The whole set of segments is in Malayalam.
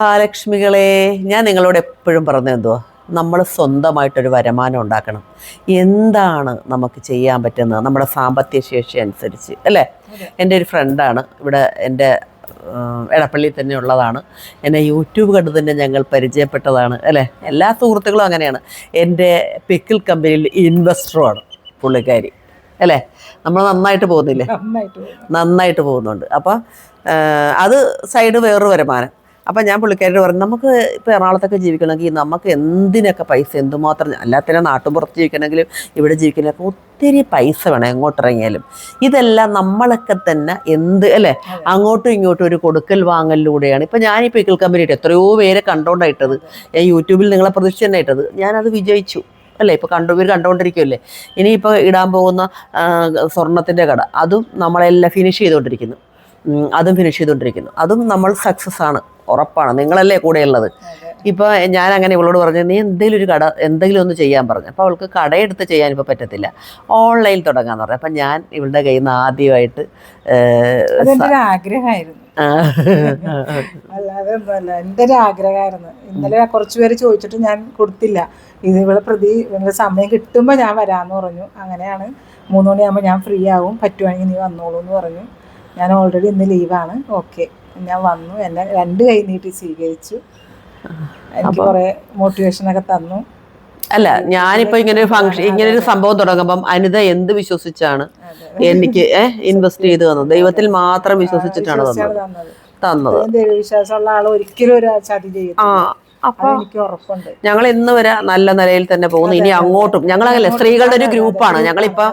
മഹാലക്ഷ്മികളെ ഞാൻ നിങ്ങളോട് എപ്പോഴും പറഞ്ഞത് എന്തുവാ? നമ്മൾ സ്വന്തമായിട്ടൊരു വരുമാനം ഉണ്ടാക്കണം. എന്താണ് നമുക്ക് ചെയ്യാൻ പറ്റുന്നത്? നമ്മുടെ സാമ്പത്തിക ശേഷി അനുസരിച്ച് അല്ലേ? എന്റെ ഒരു ഫ്രണ്ടാണ് ഇവിടെ എന്റെ എടപ്പള്ളിയിൽ തന്നെ ഉള്ളതാണ്. എന്നെ യൂട്യൂബ് കണ്ടു തന്നെ ഞങ്ങൾ പരിചയപ്പെട്ടതാണ് അല്ലേ? എല്ലാ സുഹൃത്തുക്കളും അങ്ങനെയാണ്. എന്റെ പിക്കിൾ കമ്പനിയിൽ ഇൻവെസ്റ്ററുമാണ് പുള്ളിക്കാരി അല്ലേ? നമ്മൾ നന്നായിട്ട് പോകുന്നില്ലേ? നന്നായിട്ട് നന്നായിട്ട് പോകുന്നുണ്ട്. അപ്പോൾ അത് സൈഡ് വേറൊരു വരുമാനം. അപ്പം ഞാൻ പുള്ളിക്കാരോട് പറഞ്ഞു നമുക്ക് ഇപ്പോൾ എറണാകുളത്തൊക്കെ ജീവിക്കണമെങ്കിൽ നമുക്ക് എന്തിനൊക്കെ പൈസ എന്തുമാത്രം നാട്ടും നാട്ടുപുറത്ത് ജീവിക്കണമെങ്കിലും ഇവിടെ ജീവിക്കണമെങ്കിൽ ഒത്തിരി പൈസ വേണം എങ്ങോട്ടിറങ്ങിയാലും. ഇതെല്ലാം നമ്മളൊക്കെ തന്നെ എന്ത് അല്ലേ? അങ്ങോട്ടും ഇങ്ങോട്ടും ഒരു കൊടുക്കൽ വാങ്ങലിലൂടെയാണ്. ഇപ്പം ഞാനിപ്പോൾ ഈ പിക്കിൾ കമ്പനിയിട്ട് എത്രയോ പേരെ കണ്ടോണ്ടായിട്ടത്. ഞാൻ യൂട്യൂബിൽ നിങ്ങളെ പ്രതീക്ഷിച്ച് തന്നെ ഇട്ടത് ഞാനത് വിജയിച്ചു. അല്ലേ? ഇപ്പോൾ കണ്ടു ഇവർ കണ്ടുകൊണ്ടിരിക്കുമല്ലേ ഇനിയിപ്പോൾ ഇടാൻ പോകുന്ന സ്വർണത്തിന്റെ കട അതും നമ്മളെല്ലാം ഫിനിഷ് ചെയ്തുകൊണ്ടിരിക്കുന്നു അതും ഫിനിഷ് ചെയ്തുകൊണ്ടിരിക്കുന്നു അതും നമ്മൾ സക്സസ് ആണ്. ഉറപ്പാണ്. നിങ്ങളല്ലേ കൂടെയുള്ളത്. ഇപ്പോൾ ഞാൻ അങ്ങനെ ഇവളോട് പറഞ്ഞു നീ എന്തെങ്കിലും ഒരു കട എന്തെങ്കിലും ഒന്ന് ചെയ്യാൻ പറഞ്ഞു. അപ്പോൾ അവൾക്ക് കടയെടുത്ത് ചെയ്യാൻ ഇപ്പോൾ പറ്റത്തില്ല. ഓൺലൈൻ തുടങ്ങാന്ന് പറഞ്ഞു. അപ്പം ഞാൻ ഇവളുടെ കയ്യിൽ നിന്ന് ആദ്യമായിട്ട് ആഗ്രഹമായിരുന്നു. അല്ലാതെ എന്റെ ഒരു ആഗ്രഹമായിരുന്നു. ഇന്നലെ കുറച്ച് പേര് ചോദിച്ചിട്ട് ഞാൻ കൊടുത്തില്ല. ഇത് ഇവിടെ പ്രതി ഇവിടെ സമയം കിട്ടുമ്പോൾ ഞാൻ വരാമെന്ന് പറഞ്ഞു. അങ്ങനെയാണ് മൂന്ന് മണിയാകുമ്പോൾ ഞാൻ ഫ്രീ ആവും. പറ്റുവാണെങ്കിൽ നീ വന്നോളൂ എന്ന് പറഞ്ഞു. ഞാൻ ഓൾറെഡി ഇന്ന് ലീവാണ്. ഓക്കെ. ഞാൻ വന്നു. എന്നെ രണ്ട് കൈ നീട്ടി സ്വീകരിച്ചു. എനിക്ക് കുറേ മോട്ടിവേഷനൊക്കെ തന്നു. അല്ല ഞാനിപ്പോ ഇങ്ങനെ ഒരു ഫംഗ്ഷൻ ഇങ്ങനെ ഒരു സംഭവം തുടങ്ങുമ്പം അനിത എന്ത് വിശ്വസിച്ചാണ് എനിക്ക് ഇൻവെസ്റ്റ് ചെയ്ത് തന്നത്? ദൈവത്തിൽ മാത്രം വിശ്വസിച്ചിട്ടാണ് തന്നത്. തന്നത്. ദൈവവിശ്വാസമുള്ള ആൾ ഒരിക്കലും ഒരു ചതി ചെയ്യും ആ അപ്പൊ അതെനിക്ക് ഉറപ്പുണ്ട്. ഞങ്ങൾ ഇന്ന് വരെ നല്ല നിലയിൽ തന്നെ പോകുന്നു. ഇനി അങ്ങോട്ടും ഞങ്ങൾ അങ്ങനെ സ്ത്രീകളുടെ ഒരു ഗ്രൂപ്പാണ്. ഞങ്ങളിപ്പോ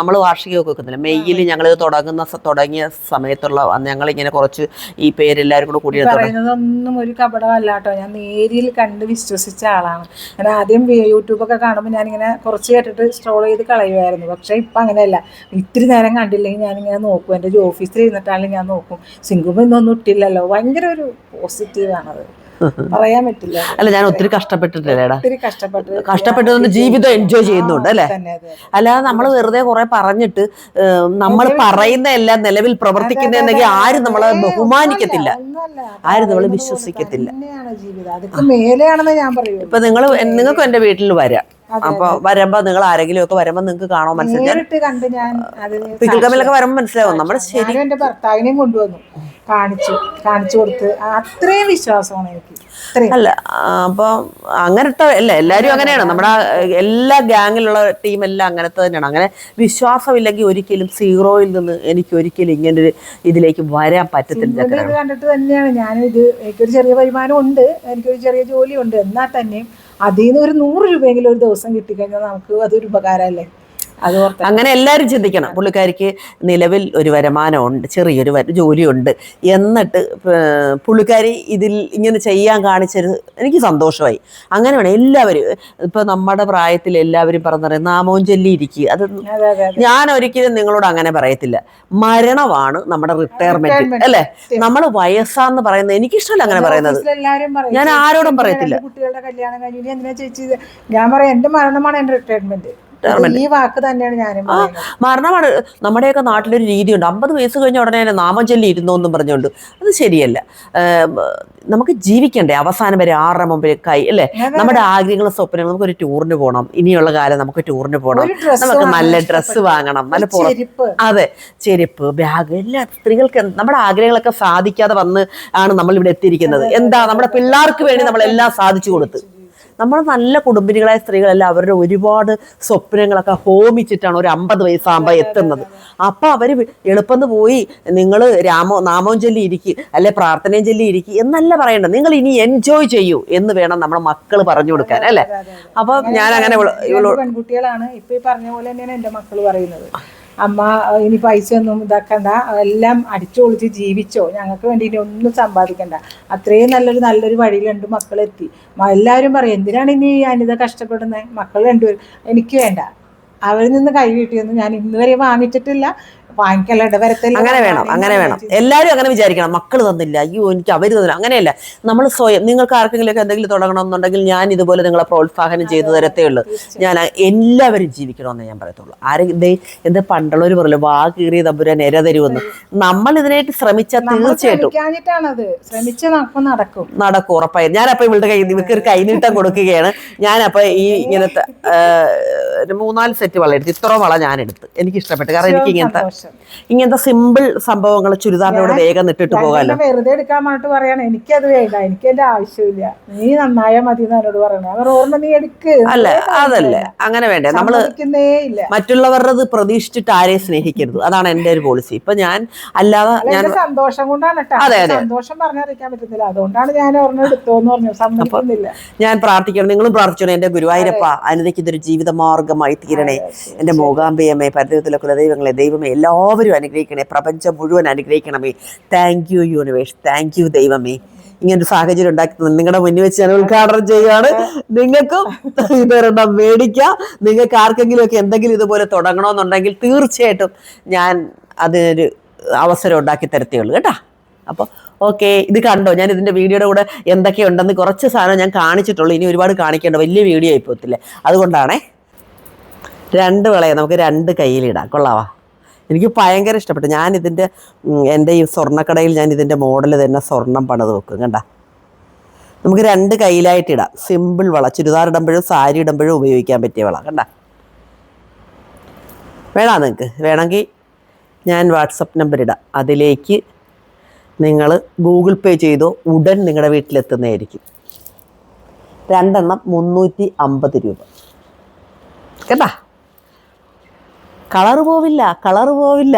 നമ്മൾ വാർഷികമൊക്കെ വെക്കുന്നില്ല? മെയ്യിൽ ഞങ്ങൾ തുടങ്ങുന്ന തുടങ്ങിയ സമയത്തുള്ള ഞങ്ങൾ ഇങ്ങനെ കുറച്ച് ഈ പേരെല്ലാവരും കൂടെ കൂടി പറയുന്നതൊന്നും ഒരു കപടമല്ലാട്ടോ. ഞാൻ നേരിൽ കണ്ട് വിശ്വസിച്ച ആളാണ്. ഞാൻ ആദ്യം യൂട്യൂബ് യൂട്യൂബൊക്കെ കാണുമ്പോൾ ഞാൻ ഇങ്ങനെ കുറച്ച് കേട്ടിട്ട് സ്ട്രോൾ ചെയ്ത് കളയുമായിരുന്നു പക്ഷേ ഇപ്പം അങ്ങനെയല്ല. ഇത്തിരി നേരം കണ്ടില്ലെങ്കിൽ ഞാനിങ്ങനെ നോക്കും. എന്റെ ഒരു ഓഫീസിൽ ഇരുന്നിട്ടാണെങ്കിൽ ഞാൻ നോക്കും. സിംഗും ഇന്നൊന്നും ഇട്ടില്ലല്ലോ. ഭയങ്കര ഒരു പോസിറ്റീവാണത് പറയാൻ പറ്റില്ല. അല്ല ഞാൻ ഒത്തിരി കഷ്ടപ്പെട്ടിട്ടില്ലേടാ ഒത്തിരി കഷ്ടപ്പെട്ടു കഷ്ടപ്പെട്ടതുകൊണ്ട് ജീവിതം എൻജോയ് ചെയ്യുന്നുണ്ട് അല്ലേ? അല്ലാതെ നമ്മൾ വെറുതെ കുറെ പറഞ്ഞിട്ട് നമ്മൾ പറയുന്ന എല്ലാം നിലവിൽ പ്രവർത്തിക്കുന്നെങ്കിൽ ആരും നമ്മളെ ബഹുമാനിക്കത്തില്ല. ആരും നമ്മളെ വിശ്വസിക്കത്തില്ല. ഇപ്പൊ നിങ്ങൾ നിങ്ങൾക്കും എന്റെ വീട്ടിൽ വരാം. അപ്പൊ വരുമ്പോ നിങ്ങൾ ആരെങ്കിലും ഒക്കെ വരുമ്പോ നിങ്ങൾക്ക് കാണോ മനസ്സിലായി? പിക്കിൾ കമ്മിലൊക്കെ വരുമ്പോ മനസ്സിലാവും. നമ്മൾ ശരി ഭർത്താവിനെയും കൊണ്ടുവന്നു. കാണിച്ചു കാണിച്ചു കൊടുത്ത്. അത്രയും വിശ്വാസമാണ് എനിക്ക്. അല്ല അപ്പൊ അങ്ങനത്തെ അല്ല എല്ലാരും അങ്ങനെയാണ്. നമ്മുടെ എല്ലാ ഗ്യാങ്ങിലുള്ള ടീം എല്ലാം അങ്ങനത്തെ തന്നെയാണ്. അങ്ങനെ വിശ്വാസമില്ലെങ്കിൽ ഒരിക്കലും സീറോയിൽ നിന്ന് എനിക്ക് ഒരിക്കലും ഇങ്ങനെ ഒരു ഇതിലേക്ക് വരാൻ പറ്റത്തില്ല ഇത് കണ്ടിട്ട് തന്നെയാണ്. ഞാനിത് എനിക്കൊരു ചെറിയ വരുമാനം ഉണ്ട്. എനിക്കൊരു ചെറിയ ജോലിയുണ്ട്. ഉണ്ട് എന്നാൽ തന്നെയും അതിൽ നിന്ന് ഒരു നൂറ് രൂപയെങ്കിലും ഒരു ദിവസം കിട്ടിക്കഴിഞ്ഞാൽ നമുക്ക് അതൊരു ഉപകാരമല്ലേ? അങ്ങനെ എല്ലാവരും ചിന്തിക്കണം. പുള്ളിക്കാരിക്ക് നിലവിൽ ഒരു വരുമാനമുണ്ട് ചെറിയൊരു ജോലിയുണ്ട് എന്നിട്ട് പുള്ളിക്കാരി ഇതിൽ ഇങ്ങനെ ചെയ്യാൻ കാണിച്ചത് എനിക്ക് സന്തോഷമായി. അങ്ങനെ വേണം എല്ലാവരും ഇപ്പൊ നമ്മുടെ പ്രായത്തിൽ എല്ലാവരും പറഞ്ഞറിയാം നാമവും ചൊല്ലി ഇരിക്കുക അത് ഞാൻ ഒരിക്കലും നിങ്ങളോട് അങ്ങനെ പറയത്തില്ല. മരണമാണ് നമ്മുടെ റിട്ടയർമെന്റ് അല്ലെ? നമ്മൾ വയസ്സാന്ന് പറയുന്നത് എനിക്കിഷ്ടമല്ല അങ്ങനെ പറയുന്നത്. ഞാൻ ആരോടും പറയത്തില്ല. കുട്ടികളുടെ കല്യാണം കഴിഞ്ഞു. എന്തിനാ ചേച്ചി ഞാൻ പറയാം എന്റെ മരണമാണ് എന്റെ റിട്ടയർമെന്റ് ഈ വാക്ക് തന്നെയാണ് ഞാനും മരണമാണ് നമ്മുടെയൊക്കെ നാട്ടിലൊരു രീതിയുണ്ട് അമ്പത് വയസ്സ് കഴിഞ്ഞ ഉടനെ തന്നെ നാമജല്ലി ഇരുന്നു എന്നും പറഞ്ഞുകൊണ്ട്. അത് ശരിയല്ല. നമുക്ക് ജീവിക്കണ്ടേ? അവസാനം വരെ ആറര മുമ്പിൽ കൈ അല്ലേ നമ്മുടെ ആഗ്രഹങ്ങളും സ്വപ്നങ്ങളും നമുക്ക് ഒരു ടൂറിന് പോകണം ഇനിയുള്ള കാലം നമുക്ക് ടൂറിന് പോകണം നമുക്ക് നല്ല ഡ്രസ്സ് വാങ്ങണം. നല്ല അതെ ചെരുപ്പ് ബാഗ് എല്ലാ സ്ത്രീകൾക്ക് നമ്മുടെ ആഗ്രഹങ്ങളൊക്കെ സാധിക്കാതെ വന്ന് ആണ് നമ്മൾ ഇവിടെ എത്തിയിരിക്കുന്നത് എന്താ നമ്മുടെ പിള്ളേർക്ക് വേണ്ടി നമ്മൾ എല്ലാം സാധിച്ചു കൊടുത്ത്. നമ്മൾ നല്ല കുടുംബിനികളായ സ്ത്രീകളെല്ലാം അവരുടെ ഒരുപാട് സ്വപ്നങ്ങളൊക്കെ ഹോമിച്ചിട്ടാണ് ഒരു അമ്പത് വയസ്സാകുമ്പോൾ എത്തുന്നത്. അപ്പോൾ അവർ എളുപ്പം പോയി നിങ്ങൾ രാമോ നാമവും ചൊല്ലി ഇരിക്കുക അല്ലെ പ്രാർത്ഥനയും ചൊല്ലി ഇരിക്കുക എന്നല്ല പറയേണ്ടത്. നിങ്ങൾ ഇനി എൻജോയ് ചെയ്യൂ എന്ന് വേണം നമ്മുടെ മക്കൾ പറഞ്ഞു കൊടുക്കാൻ അല്ലേ? അതെ, അതെ. അപ്പൊ ഞാൻ അങ്ങനെ പെൺകുട്ടികളാണ്. ഇപ്പൊ പറഞ്ഞ പോലെ തന്നെയാണ് എന്റെ മക്കൾ പറയുന്നത്. അമ്മ ഇനി പൈസ ഒന്നും ഇതാക്കണ്ട. എല്ലാം അടിച്ചു പൊളിച്ച് ജീവിച്ചോ. ഞങ്ങൾക്ക് വേണ്ടി ഇനി ഒന്നും സമ്പാദിക്കണ്ട. അത്രയും നല്ലൊരു നല്ലൊരു വഴി രണ്ട് മക്കളെത്തി. എല്ലാവരും പറയും എന്തിനാണ് ഇനി അനിത കഷ്ടപ്പെടുന്നത്? മക്കൾ രണ്ടുപേരും. എനിക്ക് വേണ്ട. അവരിൽ നിന്ന് കൈ കിട്ടിയൊന്നും ഞാൻ ഇന്ന് വരെ വാങ്ങിച്ചിട്ടില്ല. അങ്ങനെ വേണം. അങ്ങനെ വേണം. എല്ലാവരും അങ്ങനെ വിചാരിക്കണം. മക്കൾ തന്നില്ല. അയ്യോ എനിക്ക് അവർ തന്നില്ല. അങ്ങനെയല്ല. നമ്മൾ സ്വയം നിങ്ങൾക്ക് ആർക്കെങ്കിലുമൊക്കെ എന്തെങ്കിലും തുടങ്ങണമെന്നുണ്ടെങ്കിൽ ഞാൻ ഇതുപോലെ നിങ്ങളെ പ്രോത്സാഹനം ചെയ്തു തരത്തേ ഉള്ളൂ. ഞാൻ എല്ലാവരും ജീവിക്കണമെന്ന് ഞാൻ പറയത്തുള്ളൂ. ആരും ദേ എന്ത് പണ്ടുള്ളവർ പറയല്ലോ വാ കീറിയ തമ്പുരാൻ എര തരുമെന്ന്. നമ്മൾ ഇതിനായിട്ട് ശ്രമിച്ചാൽ തീർച്ചയായിട്ടും നടക്കും നടക്കും. ഉറപ്പായി. ഞാനപ്പോ ഇവളുടെ കൈ ഇവർക്ക് ഒരു കൈനീട്ടം കൊടുക്കുകയാണ്. ഞാനപ്പോ ഈ ഇങ്ങനത്തെ മൂന്നാൽ സെറ്റ് വള എടുത്ത് ഇത്ര വള ഞാൻ എടുത്ത് എനിക്ക് ഇഷ്ടപ്പെട്ടു കാരണം എനിക്ക് ഇങ്ങനത്തെ. ഇങ്ങനത്തെ സിമ്പിൾ സംഭവങ്ങൾ ചുരിദാറിനോട് വേഗം ഇട്ടിട്ട് പോകാമല്ലോ വെറുതെ എടുക്കാൻ വേണ്ടിട്ട് പറയാണ്. എനിക്കത് വേണ്ട. എനിക്ക് എന്റെ ആവശ്യമില്ല. നീ നന്നായാ മതി എന്ന് എന്നോട് പറയണേ. ഓർമ്മ നീ എടുക്ക്. അല്ല അതല്ലേ. അങ്ങനെ വേണ്ട. നമ്മൾ മറ്റുള്ളവരുടെ പ്രതീക്ഷിച്ചിട്ട് ആരെയും സ്നേഹിക്കരുത്. അതാണ് എന്റെ ഒരു പോളിസി ഇപ്പൊ ഞാൻ അല്ലാതെ ഞാൻ സന്തോഷം കൊണ്ടാണ് അതെ, അതെ. സന്തോഷം പറഞ്ഞറിയിക്കാൻ പറ്റുന്നില്ല അതുകൊണ്ടാണ് ഞാൻ ഓർമ്മ എടുത്തോന്ന് പറഞ്ഞു സമ്മതിക്കുന്നില്ല. ഞാൻ പ്രാർത്ഥിക്കണം. നിങ്ങളും പ്രാർത്ഥിച്ചോ എന്റെ ഗുരുവായൂരപ്പ അനിതയ്ക്ക് ഇതൊരു ജീവിതമാർഗമായി തീരണേ. എന്റെ മൂകാംബിയമ്മേ പരിധത്തിലെ ദൈവങ്ങളെ ദൈവമേ എല്ലാവരും അനുഗ്രഹിക്കണേ. പ്രപഞ്ചം മുഴുവൻ അനുഗ്രഹിക്കണമേ. Thank you universe thank you ദൈവമേ. ഇങ്ങനൊരു സാഹചര്യം ഉണ്ടാക്കി നിങ്ങളുടെ മുന്നിൽ വെച്ച് ഞാൻ ഉദ്ഘാടനം ചെയ്യുകയാണ് നിങ്ങൾക്കും ഇതൊരെണ്ണം മേടിക്കാം. നിങ്ങൾക്ക് ആർക്കെങ്കിലും ഒക്കെ എന്തെങ്കിലും ഇതുപോലെ തുടങ്ങണമെന്നുണ്ടെങ്കിൽ തീർച്ചയായിട്ടും ഞാൻ അതിനൊരു അവസരം ഉണ്ടാക്കി തരത്തേ ഉള്ളൂ. കേട്ടാ? അപ്പോൾ ഓക്കെ ഇത് കണ്ടോ? ഞാൻ ഇതിന്റെ വീഡിയോയുടെ കൂടെ എന്തൊക്കെയുണ്ടെന്ന് കുറച്ച് സാധനം ഞാൻ കാണിച്ചിട്ടുള്ളൂ. ഇനി ഒരുപാട് കാണിക്കേണ്ട വലിയ വീഡിയോ ആയിപ്പോത്തില്ലേ അതുകൊണ്ടാണേ രണ്ട് വിളയെ നമുക്ക് രണ്ട് കയ്യിലിടാം. കൊള്ളാവാ. എനിക്ക് ഭയങ്കര ഇഷ്ടപ്പെട്ടു. ഞാൻ ഇതിന്റെ എന്റെ ഈ സ്വർണക്കടയിൽ ഞാൻ ഇതിന്റെ മോഡൽ തന്നെ സ്വർണം പണിത് വെക്കും കണ്ട? നമുക്ക് രണ്ട് കയ്യിലായിട്ട് ഇടാം. സിമ്പിൾ വള. ചുരിദാർ ഇടുമ്പോഴും സാരി ഇടുമ്പോഴും ഉപയോഗിക്കാൻ പറ്റിയ വള കണ്ട? വേണോ നിങ്ങൾക്ക് വേണമെങ്കിൽ ഞാൻ വാട്സപ്പ് നമ്പർ ഇടാം. അതിലേക്ക് നിങ്ങൾ ഗൂഗിൾ പേ ചെയ്തോ ഉടൻ നിങ്ങളുടെ വീട്ടിലെത്തുന്നതായിരിക്കും. രണ്ടെണ്ണം മുന്നൂറ്റി അമ്പത് രൂപ. കേട്ടാ കളറ് പോവില്ല കളർ പോവില്ല.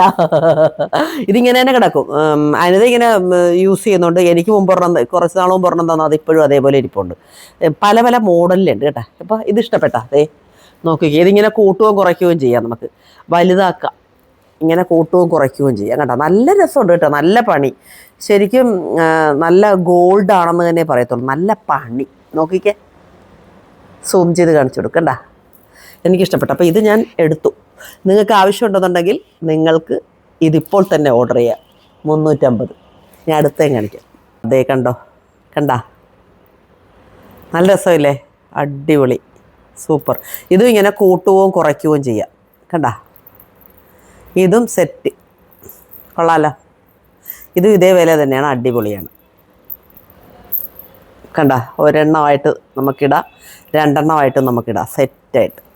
ഇതിങ്ങനെ തന്നെ കിടക്കും. അനിത ഇങ്ങനെ യൂസ് ചെയ്യുന്നുണ്ട്. എനിക്ക് മുമ്പ് ഒരെണ്ണം കുറച്ച് നാൾ മുമ്പ് ഒരെണ്ണം തന്നാൽ അതിപ്പോഴും അതേപോലെ ഇരിപ്പുണ്ട്. പല പല മോഡലിലുണ്ട് കേട്ടോ. അപ്പോൾ ഇത് ഇഷ്ടപ്പെട്ടാ. അതെ നോക്കിക്കേ ഇതിങ്ങനെ കൂട്ടുകയും കുറയ്ക്കുകയും ചെയ്യാം നമുക്ക്. വലുതാക്കാം. ഇങ്ങനെ കൂട്ടുകയും കുറയ്ക്കുകയും ചെയ്യാം കേട്ടോ. നല്ല രസമുണ്ട് കേട്ടോ. നല്ല പണി. ശരിക്കും നല്ല ഗോൾഡ് ആണെന്ന് തന്നെ പറയത്തുള്ളൂ. നല്ല പണി. നോക്കിക്കേ. സൂം ചെയ്ത് കാണിച്ചു കൊടുക്കണ്ട. എനിക്കിഷ്ടപ്പെട്ടു. അപ്പോൾ ഇത് ഞാൻ എടുത്തു. നിങ്ങൾക്ക് ആവശ്യമുണ്ടെന്നുണ്ടെങ്കിൽ നിങ്ങൾക്ക് ഇതിപ്പോൾ തന്നെ ഓർഡർ ചെയ്യാം. മുന്നൂറ്റമ്പത്. ഞാൻ അടുത്തേം കാണിക്കാം. അതേ കണ്ടോ? കണ്ടാ? നല്ല രസമില്ലേ? അടിപൊളി. സൂപ്പർ. ഇതും ഇങ്ങനെ കൂട്ടുകയും കുറയ്ക്കുകയും ചെയ്യാം. കണ്ടാ? ഇതും സെറ്റ് കൊള്ളാലോ? ഇതും ഇതേ വില തന്നെയാണ്. അടിപൊളിയാണ്. കണ്ട? ഒരെണ്ണമായിട്ട് നമുക്കിടാം. രണ്ടെണ്ണമായിട്ട് നമുക്കിടാം. സെറ്റായിട്ട്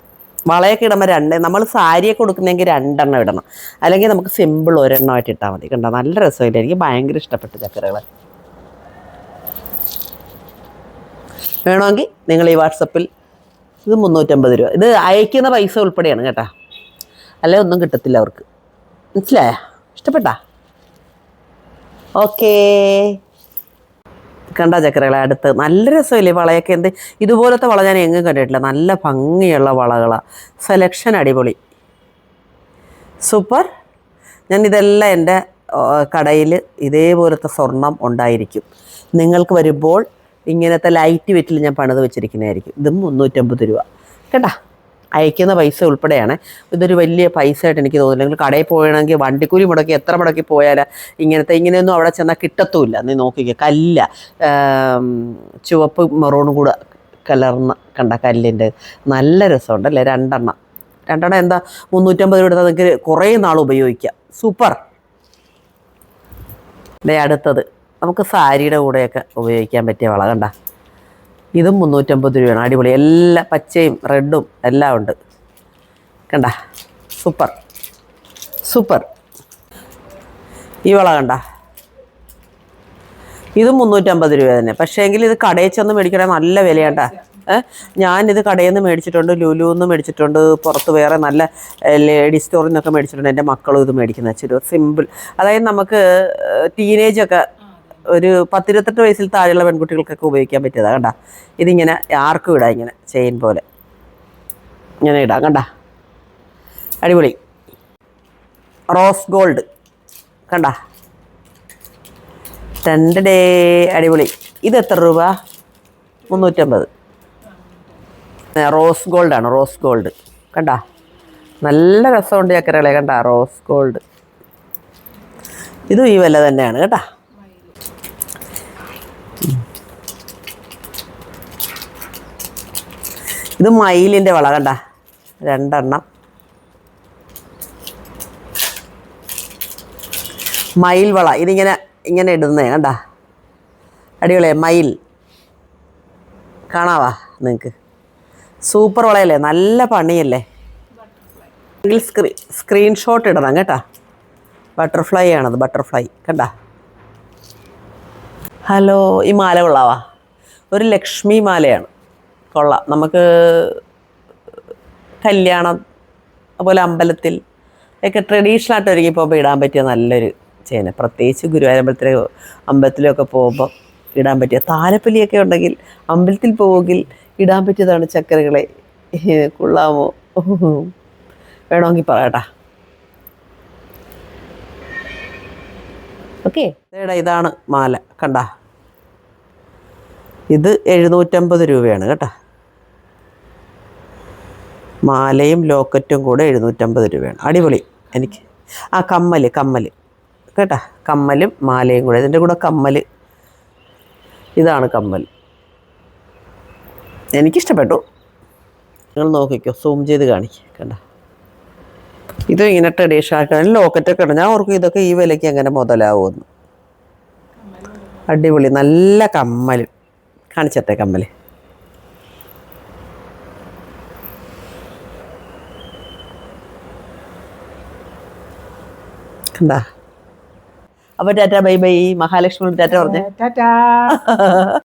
വളയൊക്കെ ഇടുമ്പോൾ രണ്ട് നമ്മൾ സാരിയൊക്കെ കൊടുക്കുന്നെങ്കിൽ രണ്ടെണ്ണം ഇടണം. അല്ലെങ്കിൽ നമുക്ക് സിമ്പിൾ ഒരെണ്ണമായിട്ട് ഇട്ടാൽ മതി. കണ്ടോ? നല്ല രസമില്ല എനിക്ക് ഭയങ്കര ഇഷ്ടപ്പെട്ടു ചക്കരകൾ വേണമെങ്കിൽ നിങ്ങൾ ഈ വാട്സപ്പിൽ ഇത് മുന്നൂറ്റമ്പത് രൂപ. ഇത് അയക്കുന്ന പൈസ ഉൾപ്പെടെയാണ് കേട്ടോ. അല്ലെ? ഒന്നും കിട്ടത്തില്ല അവർക്ക്. മനസ്സിലായ? ഇഷ്ടപ്പെട്ടാ? ഓക്കേ. കണ്ട ചക്കരകളെ അടുത്ത്. നല്ല രസമില്ലേ വളയൊക്കെ? എന്ത് ഇതുപോലത്തെ വള ഞാൻ എങ്ങും കണ്ടിട്ടില്ല. നല്ല ഭംഗിയുള്ള വളകളാണ് സെലക്ഷൻ അടിപൊളി. സൂപ്പർ ഞാൻ ഇതെല്ലാം എന്റെ കടയിൽ ഇതേപോലത്തെ സ്വർണം ഉണ്ടായിരിക്കും. നിങ്ങൾക്ക് വരുമ്പോൾ ഇങ്ങനത്തെ ലൈറ്റ് വെറ്റിൽ ഞാൻ പണിത് വെച്ചിരിക്കുന്നതായിരിക്കും. ഇതും മുന്നൂറ്റമ്പത് രൂപ. കേട്ടാ? അയക്കുന്ന പൈസ ഉൾപ്പെടെയാണ്. ഇതൊരു വലിയ പൈസ ആയിട്ട് എനിക്ക് തോന്നുന്നില്ല കടയിൽ പോയണമെങ്കിൽ വണ്ടിക്കൂലി മുടക്കി എത്ര മുടക്കി പോയാൽ ഇങ്ങനത്തെ ഇങ്ങനെയൊന്നും അവിടെ ചെന്നാൽ കിട്ടത്തുമില്ല. നീ നോക്കിക്കുക കല്ല ചുവപ്പ് മെറൂണും കൂടെ കലർന്ന കണ്ട കല്ലിന്റെ നല്ല രസമുണ്ടല്ലേ രണ്ടെണ്ണം. രണ്ടെണ്ണം എന്താ? മുന്നൂറ്റമ്പത് രൂപ എടുത്താൽ നിങ്ങൾക്ക് കുറേ നാൾ ഉപയോഗിക്കാം. സൂപ്പർ. അല്ലേ അടുത്തത്. നമുക്ക് സാരിയുടെ കൂടെയൊക്കെ ഉപയോഗിക്കാൻ പറ്റിയ വള കണ്ട. ഇതും മുന്നൂറ്റമ്പത് രൂപയാണ്. അടിപൊളി. എല്ലാ പച്ചയും റെഡും എല്ലാം ഉണ്ട്. കണ്ട? സൂപ്പർ. സൂപ്പർ. ഈ വള കണ്ട? ഇതും മുന്നൂറ്റമ്പത് രൂപ തന്നെ. പക്ഷേ എങ്കിൽ ഇത് കടയിൽ ചെന്ന് മേടിക്കണേ നല്ല വിലയാണ്ട. ഞാനിത് കടയിൽ നിന്ന് മേടിച്ചിട്ടുണ്ട്. ലുലു നിന്ന് മേടിച്ചിട്ടുണ്ട്. പുറത്ത് വേറെ നല്ല ലേഡി സ്റ്റോറിൽ നിന്നൊക്കെ മേടിച്ചിട്ടുണ്ട്. എന്റെ മക്കളും ഇത് മേടിക്കുന്ന വെച്ചൊരു സിമ്പിൾ. അതായത് നമുക്ക് ടീനേജ് ഒക്കെ ഒരു പത്തിരുപത്തെട്ട് വയസ്സിൽ താഴെയുള്ള പെൺകുട്ടികൾക്കൊക്കെ ഉപയോഗിക്കാൻ പറ്റിയതാണ് കണ്ട? ഇതിങ്ങനെ ആർക്കും ഇടാം ഇങ്ങനെ ചെയിൻ പോലെ. ഇങ്ങനെ ഇടാം കണ്ട? അടിപൊളി. റോസ് ഗോൾഡ് കണ്ട? രണ്ട് ഡേ അടിപൊളി. ഇത് എത്ര രൂപ? മുന്നൂറ്റമ്പത്. റോസ് ഗോൾഡാണ് റോസ് ഗോൾഡ് കണ്ട? നല്ല രസമുണ്ട് ചക്കരകളെ കണ്ട? Rose gold. ഇതും ഈ വില തന്നെയാണ് കേട്ടാ? ഇത് മയിലിന്റെ വള കണ്ട. രണ്ടെണ്ണം. മയിൽ വള. ഇതിങ്ങനെ ഇങ്ങനെ ഇടുന്നേ കണ്ട? അടിപൊളിയാ മയിൽ. കാണാവാ നിങ്ങൾക്ക് സൂപ്പർ വളയല്ലേ? നല്ല പണിയല്ലേ? സ്ക്രീ സ്ക്രീൻഷോട്ട് ഇടണം കേട്ടാ. ബട്ടർഫ്ലൈ ആണത് ബട്ടർഫ്ലൈ കണ്ട? ഹലോ ഈ മാല കൊള്ളാവാ. ഒരു ലക്ഷ്മി മാലയാണ്. കൊള്ളാം. നമുക്ക് കല്യാണം അതുപോലെ അമ്പലത്തിൽ ഒക്കെ ട്രഡീഷണൽ ആയിട്ട് ഒരുങ്ങി പോകുമ്പോൾ ഇടാൻ പറ്റിയ നല്ലൊരു ചേന പ്രത്യേകിച്ച് ഗുരുവായൂരമ്പലത്തിലെ അമ്പലത്തിലൊക്കെ പോകുമ്പോൾ ഇടാൻ പറ്റിയ താലപ്പൊലിയൊക്കെ ഉണ്ടെങ്കിൽ അമ്പലത്തിൽ പോവുമെങ്കിൽ ഇടാൻ പറ്റിയതാണ് ചക്കരകളെ. കൊള്ളാമോ? വേണമെങ്കിൽ പറയട്ടാ. ഓക്കെ. ഇതാണ് മാല. കണ്ട? ഇത് എഴുന്നൂറ്റമ്പത് രൂപയാണ് കേട്ടോ. മാലയും ലോക്കറ്റും കൂടെ എഴുന്നൂറ്റമ്പത് രൂപയാണ്. അടിപൊളി. എനിക്ക് ആ കമ്മൽ കമ്മൽ കേട്ടാ? കമ്മലും മാലയും കൂടെ. ഇതിന്റെ കൂടെ കമ്മൽ ഇതാണ് കമ്മൽ എനിക്കിഷ്ടപ്പെട്ടു. നിങ്ങൾ നോക്കിക്കോ. സൂം ചെയ്ത് കാണിക്കുക കണ്ട? ഇതും ഇങ്ങനെ ട്രഡീഷണൽ ലോക്കറ്റൊക്കെ ഉണ്ട് ഞാൻ ഓർക്കും ഇതൊക്കെ ഈ വിലയ്ക്ക് എങ്ങനെ മുതലാവുമെന്ന്. അടിപൊളി. നല്ല കമ്മൽ കാണിച്ചത്തെ കമ്മൽ കണ്ടാ അപ്പൊ tata bye bye. Mahalakshmi tata പറഞ്ഞേ. ടാറ്റാ.